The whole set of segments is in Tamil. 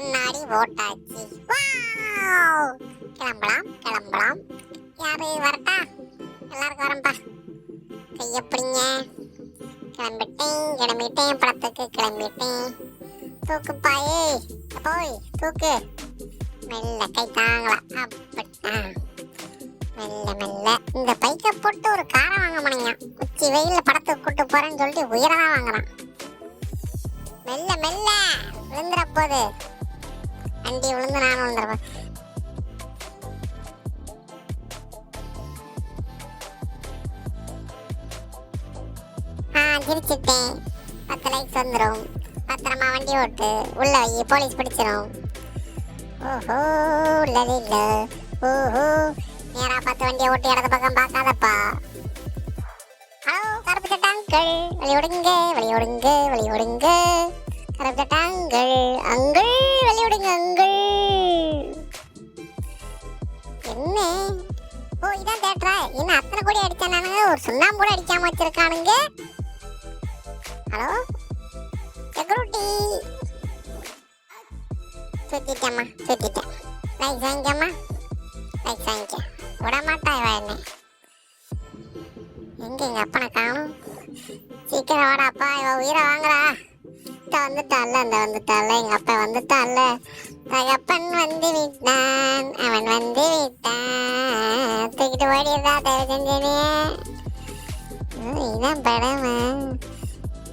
கண்ணாடி ஓட்டாச்சு வாவ்! கிளம்பலாம் கிளம்பலாம். யாரு வரட்டா? எல்லாருக்கும் வரம்பா கைய பிடிங்க. கிளம்பிட்டேன் கிளம்பிட்டேன் படத்துக்கு கிளம்பிட்டேன். தூக்கு பாயே போய் தூக்கு. மெல்ல கை தாங்களா அப்படிட்டா மெல்ல மெல்ல. இந்த பைக்கை போட்டு ஒரு காரை வாங்க மாட்டேங்க உச்சி வெயில்ல படத்துக்கு கூட்டு போறேன்னு சொல்லிட்டு உயரதான் வாங்குறான். மெல்ல மெல்ல! விழுந்துற போது. வண்டி விழுந்து நானும் விழுந்துருவேன். ஆ சிரிச்சிட்டேன் பத்து லைக்ஸ் வந்துடும் பத்திரமா வண்டி ஓட்டு. உள்ள வை போலீஸ் பிடிச்சிடும் ஓஹோ உள்ளது இல்ல. ஓஹோ. நேரா பார்த்து வண்டியை ஓட்டி இடது பக்கம் பார்க்காதப்பா. ஹலோ கருப்பு சட்டாங்கள் வழி விடுங்க வழி விடுங்க வழி விடுங்க கருப்பு சட்டாங்கள் அங்கள் வழி விடுங்க அங்கள். என்ன? ஓ இதான் தேட்டரா என்ன அத்தனை கோடி அடிச்சானுங்க ஒரு சுண்ணாம்பு கூட அடிக்காம வச்சிருக்கானுங்க. ஹலோ? செக்யூரிட்டி சுத்திட்டேம்மா சுத்திட்டேன். லைக் வாங்கிக்கம்மா. லைக் வாங்கிக்க விட மாட்டா இவ என்ன. எங்க எங்க அப்பனை காணும்? சீக்கிரம் வாடாப்பா இவ உயிரை வாங்குறா. இந்த வந்துட்டால அந்த வந்துட்டால எங்க அப்பா வந்துட்டால தகப்பன் வந்து விட்டான் அவன் வந்து விட்டான். தூக்கிட்டு ஓடிடுறா தயவு செஞ்சனே இதான் படமா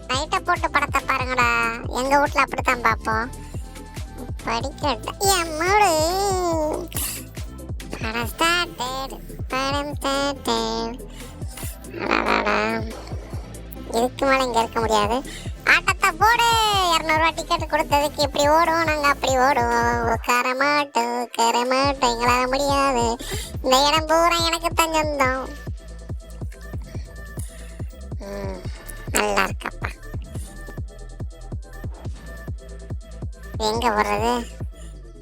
நைட்டை போட்டு படத்தை பாருங்கடா. எங்க வீட்ல அப்படித்தான் பார்ப்போம். படிக்கட்ட. எம்மோடு படம் ஸ்டார்டட் படம் ஸ்டார்டட் இதுக்கு மேலே இங்கே இருக்க முடியாது. போடு. இரநூறுவா டிக்கெட் கொடுத்ததுக்கு இப்படி ஓடும். நாங்கள் அப்படி ஓடுவோம். உட்கார மாட்டோம். உட்கார மாட்டோம். எங்களால் முடியாது. இந்த இடம் பூரா எனக்கு தான் சொந்தம். நல்லா இருக்கப்பா. எங்கே எங்க போடுறது?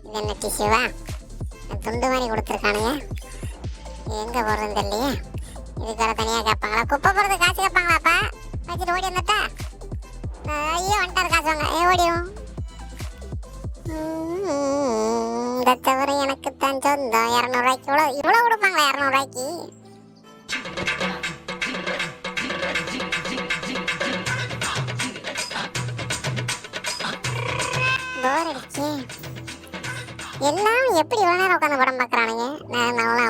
இது என்ன டிஷ்யூவா துண்டு மாதிரி கொடுத்துருக்கானுங்க. இது எங்க போடுறதுன்னு தெரியலையே. இதுக்கு வேற கேட்பாங்களா? குப்பை போடுறது காசு கேட்பாங்களாப்பா? வச்சுட்டு ஓடி வந்துட்டா? வந்துட்டாரு ஏ இந்த தவிர எனக்கு தான் சொந்தம். இரநூறுவாய்க்கு இவ்வளோ இவ்வளோ கொடுப்பாங்களா இரநூறுவாய்க்கு? போர் அடிச்சு. எல்லாம் எப்படி இவ்வளோ நேரம் உட்காந்து படம் பார்க்குறானுங்க? நான் உள்ள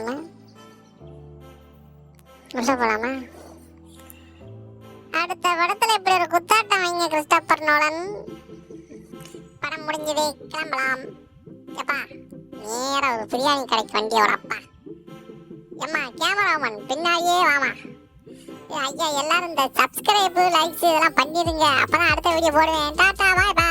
போலாமா? அடுத்த படத்துல இப்படி ஒரு வைங்க கிறிஸ்டோபர் நோலன். படம் முடிஞ்சது கிளம்பலாம். எப்பா நேரா ஒரு பிரியாணி கடைக்கு வண்டி வண்டியோட அப்பா. எம்மா கேமராமன் பின்னாடியே வாமா. ஐயா எல்லாரும் இந்த சப்ஸ்கிரைபு லைக்ஸ் இதெல்லாம் பண்ணிடுங்க. அப்பதான் அடுத்த வீடியோ போடுவேன். டாட்டா பாய் பாய்